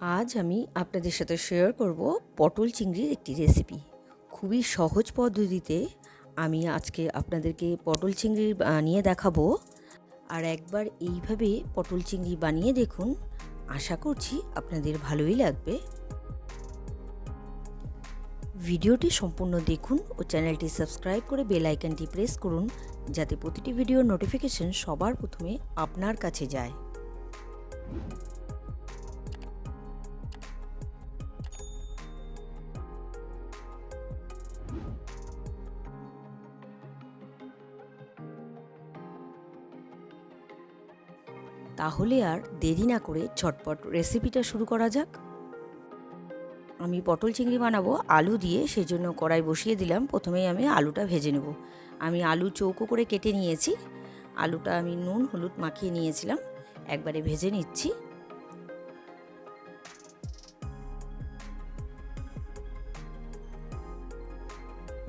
আজ আমি আপনাদের সাথে শেয়ার করব পটল চিংড়ির একটি রেসিপি খুবই সহজ পদ্ধতিতে আমি আজকে আপনাদেরকে পটল চিংড়ি বানিয়ে দেখাবো। আর একবার এইভাবে পটল চিংড়ি বানিয়ে দেখুন, আশা করছি আপনাদের ভালোই লাগবে। ভিডিওটি সম্পূর্ণ দেখুন ও চ্যানেলটি সাবস্ক্রাইব করে বেল আইকনটি প্রেস করুন, যাতে প্রতিটি ভিডিওর নোটিফিকেশন সবার প্রথমে আপনার কাছে যায়। তাহলে আর দেরি না করে ঝটপট রেসিপিটা শুরু করা যাক। আমি পটল চিংড়ি বানাবো, আলু দিয়ে সেজন্য কড়াই বসিয়ে দিলাম। প্রথমেই আমি আলুটা ভেজে নেব। আমি আলু চৌকো করে কেটে নিয়েছি। আলুটা আমি নুন, হলুদ মাখিয়ে নিয়েছিলাম। একবারে ভেজে নিচ্ছি।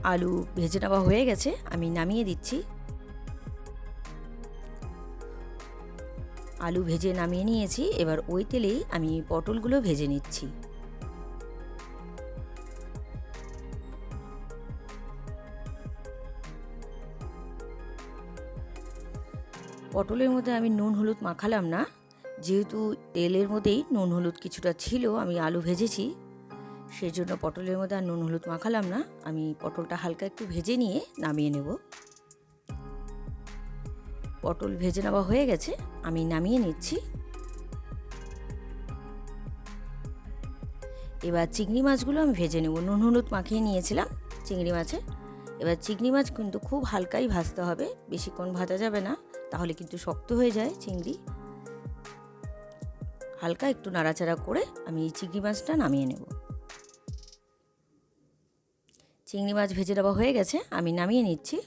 আলু ভেজে নেওয়া হয়ে গেছে। আমি নামিয়ে দিচ্ছি। আলু ভেজে নামিয়ে নিয়েছি। এবার ওই তেলেই আমি পটলগুলো ভেজে নিচ্ছি। পটলের মধ্যে আমি নুন হলুদ মাখালাম না। যেহেতু তেলের মধ্যেই নুন হলুদ কিছুটা ছিল, আমি আলু ভেজেছি। সেই জন্য পটলের মধ্যে আর নুন হলুদ মাখালাম না। আমি পটলটা হালকা একটু ভেজে নিয়ে নামিয়ে নেব। পটল ভেজে নেওয়া হয়ে গেছে, আমি নামিয়ে নিচ্ছি। এবার চিংড়ি মাছগুলো আমি ভেজে নেব। নুন হলুদ মাখিয়ে নিয়েছিলাম চিংড়ি মাছে। এবার চিংড়ি মাছ কিন্তু খুব হালকাই ভাজতে হবে, বেশিক্ষণ ভাজা যাবে না, তাহলে কিন্তু শক্ত হয়ে যায় চিংড়ি। হালকা একটু নাড়াচাড়া করে আমি এই চিংড়ি মাছটা নামিয়ে নেব। চিংড়ি মাছ ভেজে দেওয়া হয়ে গেছে, আমি নামিয়ে নিচ্ছি।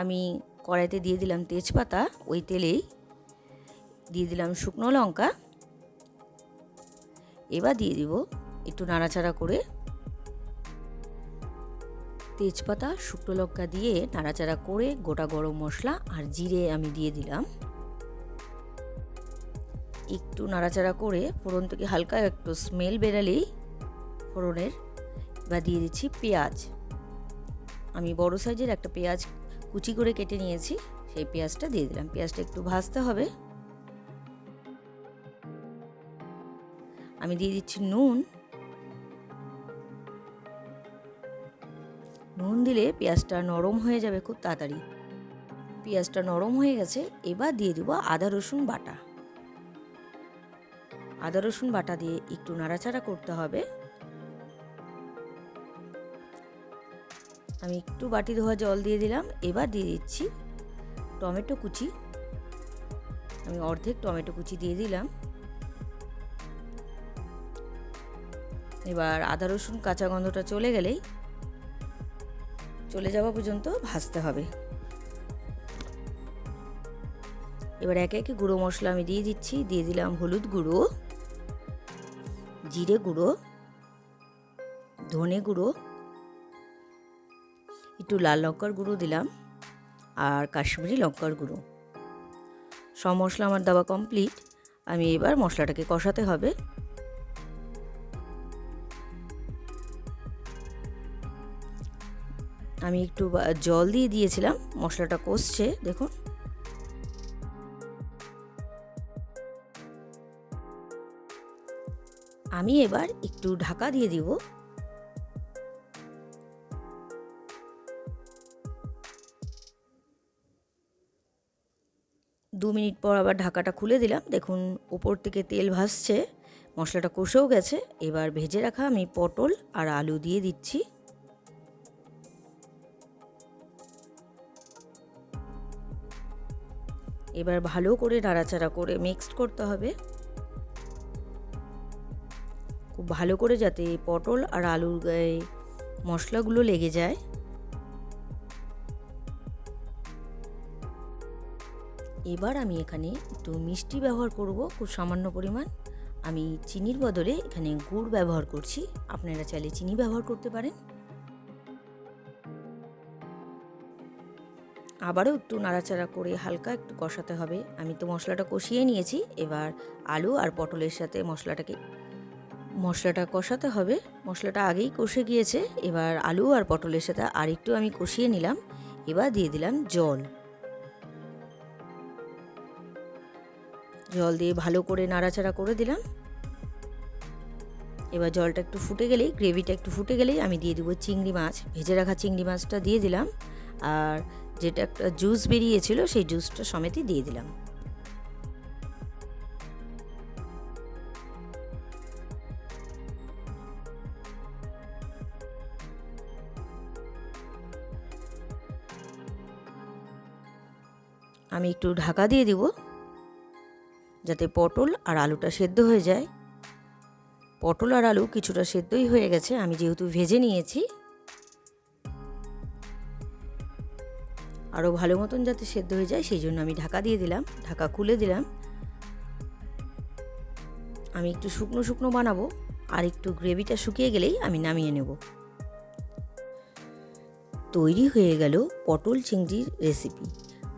আমি কড়াইতে দিয়ে দিলাম তেজপাতা, ওই তেলেই দিয়ে দিলাম শুকনো লঙ্কা। এবার দিয়ে দিব একটু নাড়াচাড়া করে তেজপাতা, শুকনো লঙ্কা দিয়ে নাড়াচাড়া করে গোটা গরম মশলা আর জিরে আমি দিয়ে দিলাম। একটু নাড়াচাড়া করে ফোড়ন থেকে হালকা একটু স্মেল বেরালেই ফোড়নের বা দিয়ে দিচ্ছি পেঁয়াজ। আমি বড় সাইজের একটা পেঁয়াজ কুচি করে কেটে নিয়েছি, সেই পেঁয়াজটা দিয়ে দিলাম। পেঁয়াজটা একটু ভাজতে হবে। আমি দিয়ে দিচ্ছি নুন। নুন দিলে পেঁয়াজটা নরম হয়ে যাবে খুব তাড়াতাড়ি। পেঁয়াজটা নরম হয়ে গেছে, এবার দিয়ে দিব আদা, রসুন বাটা। আদা, রসুন বাটা দিয়ে একটু নাড়াচাড়া করতে হবে। আমি একটু বাটি ধোয়া জল দিয়ে দিলাম, এবার দিয়ে দিচ্ছি টমেটো কুচি। আমি অর্ধেক টমেটো কুচি দিয়ে দিলাম। এবার আদা, রসুন, কাঁচা গন্ধটা চলে গেলেই চলে যাওয়া পর্যন্ত ভাজতে হবে। এবার একে একে গুঁড়ো মশলা আমি দিয়ে দিচ্ছি, দিয়ে দিলাম হলুদ গুঁড়ো, জিরে গুঁড়ো, ধনে গুঁড়ো একটু লাল লঙ্কার গুঁড়ো দিলাম আর কাশ্মীরি লঙ্কার গুঁড়ো। সব মশলা আমার দেওয়া কমপ্লিট আমি এবার মশলাটাকে কষাতে হবে। আমি একটু জল দিয়ে দিয়েছিলাম, মশলাটা কষছে, দেখুন। আমি এবার একটু ঢাকা দিয়ে দিব। দু মিনিট পর আবার ঢাকাটা খুলে দিলাম। দেখুন ওপর থেকে তেল ভাসছে, মশলাটা কষেও গেছে। এবার ভেজে রাখা আমি পটল আর আলু দিয়ে দিচ্ছি। এবার ভালো করে নাড়াচাড়া করে মিক্সড করতে হবে। খুব ভালো করে যাতে পটল আর আলুর গায়ে মশলাগুলো লেগে যায়। এবার আমি এখানে একটু মিষ্টি ব্যবহার করব, খুব সামান্য পরিমাণ। আমি চিনির বদলে এখানে গুড় ব্যবহার করছি। আপনারা চাইলে চিনি ব্যবহার করতে পারেন। আবারও একটু নাড়াচাড়া করে হালকা একটু কষাতে হবে। আমি তো মশলাটা কষিয়ে নিয়েছি, এবার আলু আর পটলের সাথে মশলাটাকে, মশলাটা কষাতে হবে। মশলাটা আগেই কষে গিয়েছে, এবার আলু আর পটলের সাথে আর একটু আমি কষিয়ে নিলাম। এবার দিয়ে দিলাম জল। জল দিয়ে ভালো করে নাড়াচাড়া করে দিলাম। এবার জলটা একটু ফুটে গেলেই, গ্রেভিটা একটু ফুটে গেলেই আমি দিয়ে দেবো চিংড়ি মাছ। ভেজে রাখা চিংড়ি মাছটা দিয়ে দিলাম। আর যেটা একটা জুস বেরিয়েছিল, সেই জুসটা সমেতই দিয়ে দিলাম। আমি একটু ঢাকা দিয়ে দিব। যাতে পটল আর আলুটা সেদ্ধ হয়ে যায়। পটল আর আলু কিছুটা সেদ্ধই হয়ে গেছে, আমি যেহেতু ভেজে নিয়েছি। আরও ভালো মতন যাতে সেদ্ধ হয়ে যায়, সেই জন্য আমি ঢাকা দিয়ে দিলাম, ঢাকা খুলে দিলাম। আমি একটু শুকনো শুকনো বানাবো, আর একটু গ্রেভিটা শুকিয়ে গেলেই আমি নামিয়ে নেব। তৈরি হয়ে গেল পটল চিংড়ির রেসিপি।